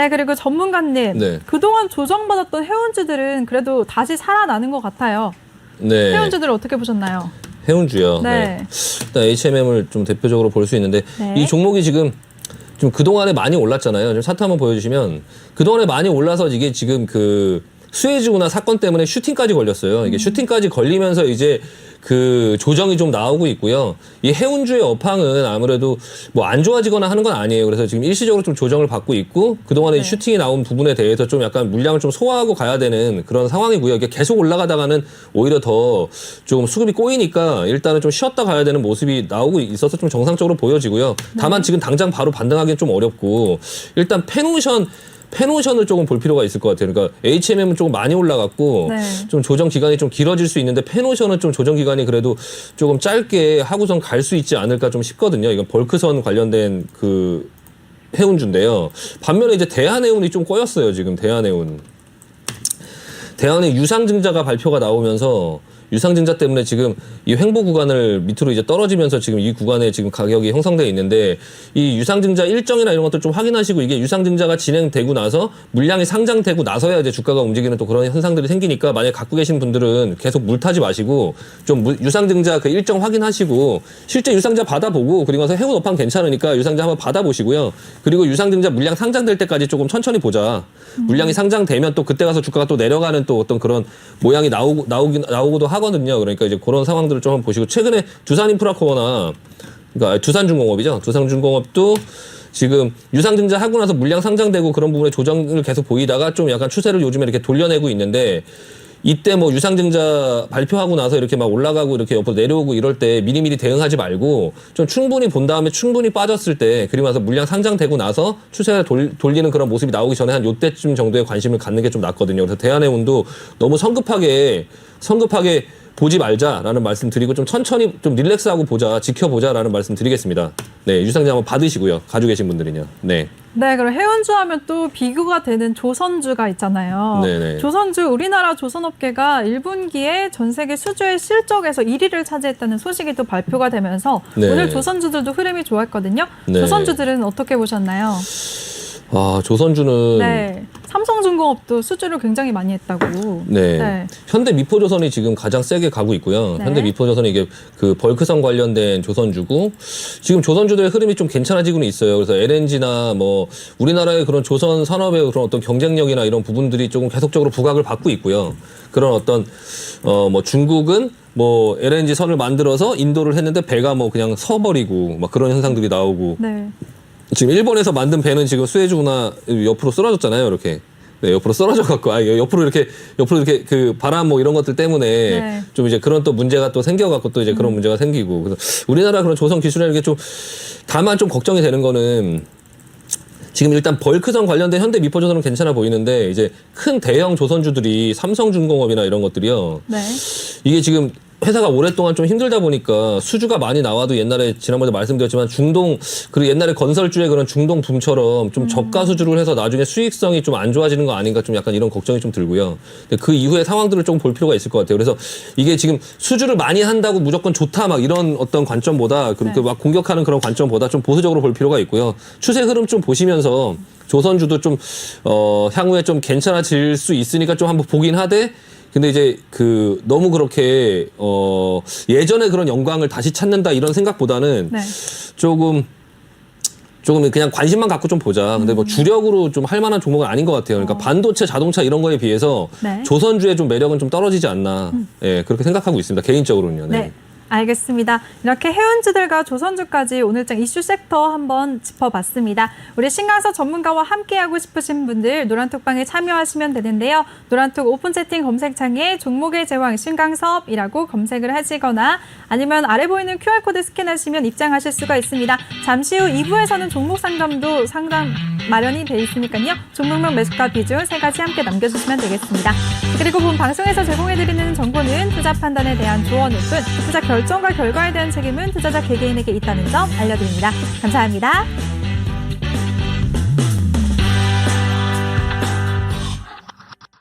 네, 그리고 전문가님. 네. 그동안 조정받았던 해운주들은 그래도 다시 살아나는 것 같아요. 네. 해운주들 어떻게 보셨나요? 해운주요. 네. 일단 HMM을 좀 대표적으로 볼 수 있는데 네. 이 종목이 지금 좀 그동안에 많이 올랐잖아요. 좀 차트 한번 보여주시면 그동안에 많이 올라서 이게 지금 그 수혜주구나 사건 때문에 슈팅까지 걸렸어요. 음. 이게 슈팅까지 걸리면서 이제 그 조정이 좀 나오고 있고요. 이 해운주의 업황은 아무래도 뭐 안 좋아지거나 하는 건 아니에요. 그래서 지금 일시적으로 좀 조정을 받고 있고 그동안에 네. 슈팅이 나온 부분에 대해서 좀 약간 물량을 좀 소화하고 가야 되는 그런 상황이고요. 이게 계속 올라가다가는 오히려 더 좀 수급이 꼬이니까 일단은 좀 쉬었다 가야 되는 모습이 나오고 있어서 좀 정상적으로 보여지고요. 다만 지금 당장 바로 반등하기는 좀 어렵고 일단 페노션 페노션을 조금 볼 필요가 있을 것 같아요. 그러니까 HMM은 조금 많이 올라갔고 네. 좀 조정 기간이 좀 길어질 수 있는데 페노션은 좀 조정 기간이 그래도 조금 짧게 하고선 갈 수 있지 않을까 좀 싶거든요. 이건 벌크선 관련된 그 해운주인데요. 반면에 이제 대한해운이 좀 꼬였어요. 지금 대한해운. 대한의 유상증자가 발표가 나오면서 유상증자 때문에 지금 이 횡보 구간을 밑으로 이제 떨어지면서 지금 이 구간에 지금 가격이 형성돼 있는데 이 유상증자 일정이나 이런 것들 좀 확인하시고 이게 유상증자가 진행되고 나서 물량이 상장되고 나서야 이제 주가가 움직이는 또 그런 현상들이 생기니까 만약에 갖고 계신 분들은 계속 물 타지 마시고 좀 무- 유상증자 그 일정 확인하시고 실제 유상증자 받아보고 그리고 나서 해운 업황 괜찮으니까 유상증자 한번 받아보시고요. 그리고 유상증자 물량 상장될 때까지 조금 천천히 보자. 물량이 상장되면 또 그때 가서 주가가 또 내려가는 또 어떤 그런 모양이 나오고 나오긴 나오고도 하 거든요. 그러니까 이제 그런 상황들을 좀 보시고 최근에 두산 인프라코어나 그러니까 두산중공업이죠. 두산중공업도 지금 유상증자 하고 나서 물량 상장되고 그런 부분에 조정을 계속 보이다가 좀 약간 추세를 요즘에 이렇게 돌려내고 있는데 이때 뭐 유상증자 발표하고 나서 이렇게 막 올라가고 이렇게 옆으로 내려오고 이럴 때 미리미리 대응하지 말고 좀 충분히 본 다음에 충분히 빠졌을 때 그리고 나서 물량 상장되고 나서 추세를 돌, 돌리는 그런 모습이 나오기 전에 한 요때쯤 정도의 관심을 갖는 게 좀 낫거든요. 그래서 대한해운도 너무 성급하게 성급하게 보지 말자라는 말씀 드리고 좀 천천히 좀 릴렉스하고 보자 지켜보자라는 말씀 드리겠습니다. 네 유상증자 한번 받으시고요. 가지고 계신 분들은요. 네. 네, 그럼 해운주 하면 또 비교가 되는 조선주가 있잖아요. 네네. 조선주, 우리나라 조선업계가 1분기에 전 세계 수주의 실적에서 1위를 차지했다는 소식이 또 발표가 되면서 네. 오늘 조선주들도 흐름이 좋았거든요. 네. 조선주들은 어떻게 보셨나요? 아 조선주는 네. 삼성중공업도 수주를 굉장히 많이 했다고. 네. 네. 현대 미포조선이 지금 가장 세게 가고 있고요. 네. 현대 미포조선이 이게 그 벌크선 관련된 조선주고 지금 조선주들의 흐름이 좀 괜찮아지고는 있어요. 그래서 LNG나 뭐 우리나라의 그런 조선 산업의 그런 어떤 경쟁력이나 이런 부분들이 조금 계속적으로 부각을 받고 있고요. 그런 어떤 어 뭐 중국은 뭐 LNG 선을 만들어서 인도를 했는데 배가 뭐 그냥 서버리고 막 그런 현상들이 나오고 네. 지금 일본에서 만든 배는 지금 수에즈구나 옆으로 쓰러졌잖아요, 이렇게. 네, 옆으로 쓰러져 갖고 아 옆으로 이렇게 옆으로 이렇게 그 바람 뭐 이런 것들 때문에 네. 좀 이제 그런 또 문제가 또 생겨 갖고 또 이제 그런 문제가 생기고 그래서 우리나라 그런 조선 기술이라는 게 좀 다만 좀 걱정이 되는 거는 지금 일단 벌크선 관련된 현대 미포조선은 괜찮아 보이는데 이제 큰 대형 조선주들이 삼성중공업이나 이런 것들이요. 네. 이게 지금 회사가 오랫동안 좀 힘들다 보니까 수주가 많이 나와도 옛날에 지난번에 말씀드렸지만 중동 그리고 옛날에 건설주의 그런 중동 붐처럼 좀 저가 수주를 해서 나중에 수익성이 좀 안 좋아지는 거 아닌가 좀 약간 이런 걱정이 좀 들고요. 근데 그 이후의 상황들을 좀 볼 필요가 있을 것 같아요. 그래서 이게 지금 수주를 많이 한다고 무조건 좋다 막 이런 어떤 관점보다 그렇게 네. 막 공격하는 그런 관점보다 좀 보수적으로 볼 필요가 있고요. 추세 흐름 좀 보시면서 조선주도 좀 어, 향후에 좀 괜찮아질 수 있으니까 좀 한번 보긴 하되 근데 이제 그 너무 그렇게 어 예전에 그런 영광을 다시 찾는다 이런 생각보다는 네. 조금 조금 그냥 관심만 갖고 좀 보자. 근데 뭐 주력으로 좀 할 만한 종목은 아닌 것 같아요. 그러니까 반도체, 자동차 이런 거에 비해서 네. 조선주의 좀 매력은 좀 떨어지지 않나. 예, 그렇게 생각하고 있습니다. 개인적으로는요. 네. 네. 알겠습니다. 이렇게 해운주들과 조선주까지 오늘장 이슈 섹터 한번 짚어봤습니다. 우리 신강사 전문가와 함께하고 싶으신 분들 노란톡방에 참여하시면 되는데요. 노란톡 오픈 채팅 검색창에 종목의 제왕 신강섭이라고 검색을 하시거나 아니면 아래 보이는 QR코드 스캔하시면 입장하실 수가 있습니다. 잠시 후 2부에서는 종목 상담도 상담 마련이 돼 있으니까요. 종목명 매수가 비중 세 가지 함께 남겨주시면 되겠습니다. 그리고 본 방송에서 제공해드리는 정보는 투자 판단에 대한 조언일 뿐 투자 결정과 결과에 대한 책임은 투자자 개개인에게 있다는 점 알려드립니다. 감사합니다.